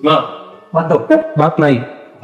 মা। ভাত দাও। ভাত নাই।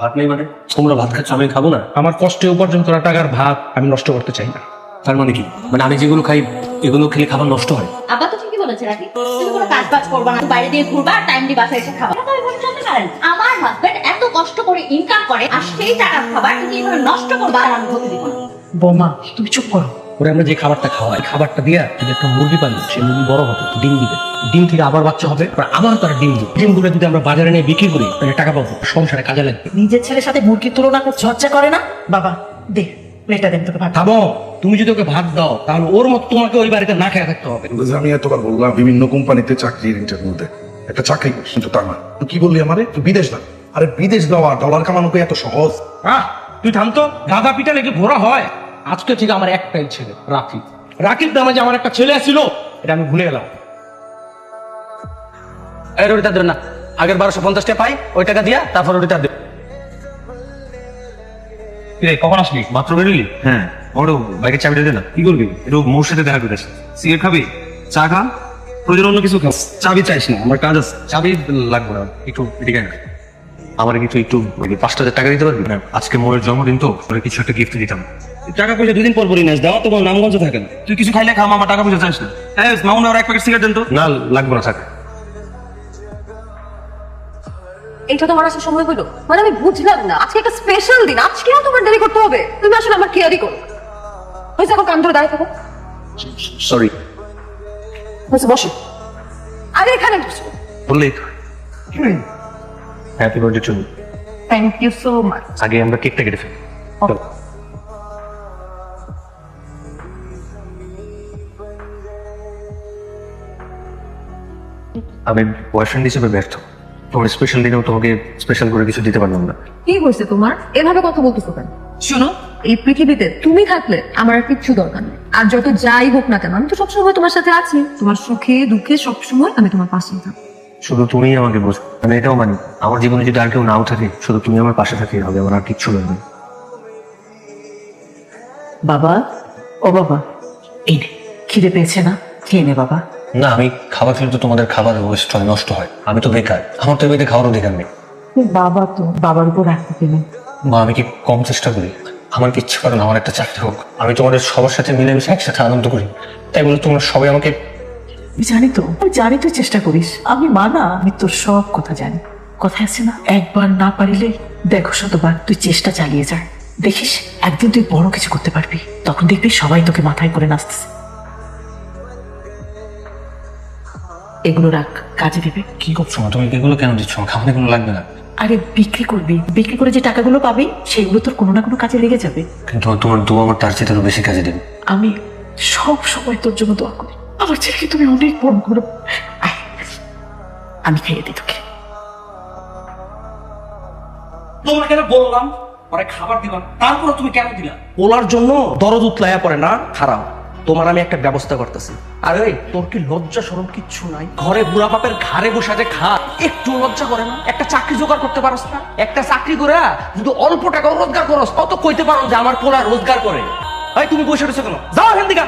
ভাত নেই মানে? তোমরা ভাত খাচ্ছ আমি খাব না? আমার কষ্টে উপার্জন করা টাকার ভাত আমি নষ্ট করতে চাই না। তার মানে কি? মানে আমি যেগুলো খাই এগুলো খেলে খাবার নষ্ট হয়? আব্বা তো ঠিকই বলেছে রাখি। তুমি কোনো কাজ বাজ করবা না বাইরে দিয়ে ঘুরবা আর টাইম দিয়ে বাসায় এসে খাবা। এটা তো এভাবে চলতে পারেন আমার হাজবেন্ড এত কষ্ট করে ইনকাম করে আর সেই টাকার খাবার তুমি নষ্ট করবা আর আমি হতে দিব না। বৌমা তুমি চুপ করো। ওরে আমরা যে খাবারটা খাওয়াই খাবারটা দিয়া যদি একটা মুরগি পালি সে মুরগি বড় হবে ডিম দিবে। ডিম থেকে আবার বাচ্চা হবে আবার তার ডিম দিবে। ডিমগুলো যদি আমরা বাজারে নিয়ে বিক্রি করি তাহলে টাকা পাবো সংসারে কাজে লাগবে। নিজের ছেলের সাথে মুরগির তুলনা করছে লজ্জা করে না? বাবা দে প্লেটটা দেন তোকে ভাত খাব তুমি যদি ওকে ভাত দাও তাহলে ওর মতো তোমাকে ওই বাড়িতে না খেয়ে থাকতে হবে। আমি এতবার বললাম বিভিন্ন কোম্পানিতে চাকরির ইন্টারভিউতে একটা চাকরি কিন্তু তা না। তুই কি বললি আমারে? তুই বিদেশ যা। আরে বিদেশ যাওয়া ডলার কামানো এত সহজ। আহ তুই থাম তো গাদা পিটা লেগে ঘোরা হয়। আজকে ঠিক আমার একটাই ছেলে রাকিব রাকিব নামে যে আমার একটা ছেলে ছিল এটা আমি ভুলে গেলাম। এই রুটিটা দেন না আগের বারোশো পঞ্চাশ টাকা পাই ওই টাকা দিয়া তারপর রুটিটা দেব রে কখন আসলি? মাত্র বেরোলি হ্যাঁ। বড় বাইকের চাবিটা দে না। কি করবি? একটু মোর সাথে দেখা করে সিগারেট খাবি? চা খা? প্রয়োজন অন্য কিছু খাস? চাবি চাইস না আমার কাজ আছে। চাবি লাগবে না একটু এদিকে আমার কিন্তু একটু পাঁচটা হাজার টাকা দিতে পারবি? না আজকে মোয়ের জন্মদিন তো ওরে কিছু একটা গিফট দিতাম। টাকা পয়সা দুদিন পর পরই নাস দাও তোমার নামগঞ্জ থাকে না। তুই কিছু খাইলে খা আমার টাকা পয়সা চাইস না। হ্যাঁ মামুন আর এক প্যাকেট সিগারেট দেন তো। না লাগবে না থাক। এটা তোমার আসার সময় হলো? মানে আমি বুঝলাম না। আজকে একটা স্পেশাল দিন আজকেও তোমার দেরি করতে হবে। তুমি আসলে আমার কেয়ারই করো। হয়েছে এখন কান ধরে দাঁড়িয়ে থাকো। সরি হয়েছে বসো। আরে এখানে বসো। বললি happy birthday to thank you so much আগে আমরা কেকটা কেটে ফেলি। আমি বয়ফ্রেন্ড হিসেবে ব্যর্থ। তোমার স্পেশাল দিনেও তোমাকে স্পেশাল করে কিছু দিতে পারলাম না। কি হয়েছে তোমার? এভাবে কথা বলতেছো কেন? শোনো এই পৃথিবীতে তুমি থাকলে আমার আর কিচ্ছু দরকার নেই। আর যত যাই হোক না কেন আমি তো সবসময় তোমার সাথে আছি। তোমার সুখে দুঃখে সবসময় আমি তোমার পাশে থাকব। শুধু তুমিই আমাকে বোঝো। আমি এটাও মানি আমার জীবনে যদি আর কেউ নাও থাকে শুধু তুমি আমার পাশে থাকলেই হবে আমার আর কিচ্ছু লাগবে না। বাবা ও বাবা এই খিদে পেয়েছে না? খেয়ে নে বাবা। না আমি খাবার খেলে তো তোমাদের খাবার ওয়েস্ট হয় নষ্ট হয়। আমি তো বেকার। আমার তো এমনিতে খাওয়ার অধিকার নেই। বাবা তো বাবার উপর রাখতে পেলেন মা আমি কি কম চেষ্টা করি? আমার কি ইচ্ছে করে না আমার একটা চাকরি হোক। আমি তোমাদের সবার সাথে মিলেমিশে একসাথে আনন্দ করি। তাই বলে তোমরা সবাই আমাকে আমি জানি তো আমি জানি তুই চেষ্টা করিস। আমি মা না আমি তোর সব কথা জানি। কথা আছে না? একবার না পারিলে দেখো শতবার তুই চেষ্টা চালিয়ে যা। দেখিস একদিন তুই বড় কিছু করতে পারবি। তখন দেখবি সবাই তোকে মাথায় করে নাচতেছে। এগুলো রাখ কাজে দিবে। কি করছ মা? তুমি এগুলো কেন দিচ্ছ আমার খাবার এগুলো লাগবে না। আরে বিক্রি করবি। বিক্রি করে যে টাকাগুলো পাবি সেগুলো তোর কোনো না কোনো কাজে লেগে যাবে। কিন্তু তোমার দু আমার তার চেয়ে বেশি কাজে দেবে। আমি সব সময় তোর জন্য দোয়া করি। আমার ছেলেকে তুমি অনেক বড় করো। আমি খাইয়ে দিই তোকে। তোমাকে কেন বললাম পরে খাবার দিলাম তারপরে তুমি কেন দিলা? বলার জন্য দরদ উতলাইয়া পড়ে না খারাপ। তোমার আমি একটা ব্যবস্থা করতেছি। আর ওই তোর কি লজ্জা সরম কিচ্ছু নাই? ঘরে বুড়া বাপের ঘাড়ে বসে যে খা। একটু লজ্জা করে না। একটা চাকরি জোগাড় করতে পারস না। একটা চাকরি করে যদি অল্প টাকা রোজগার করস কত কইতে পারো যে আমার পোলা রোজগার করে। ভাই তুমি বসে রয়েছো কেন? যাও এখান থেকে।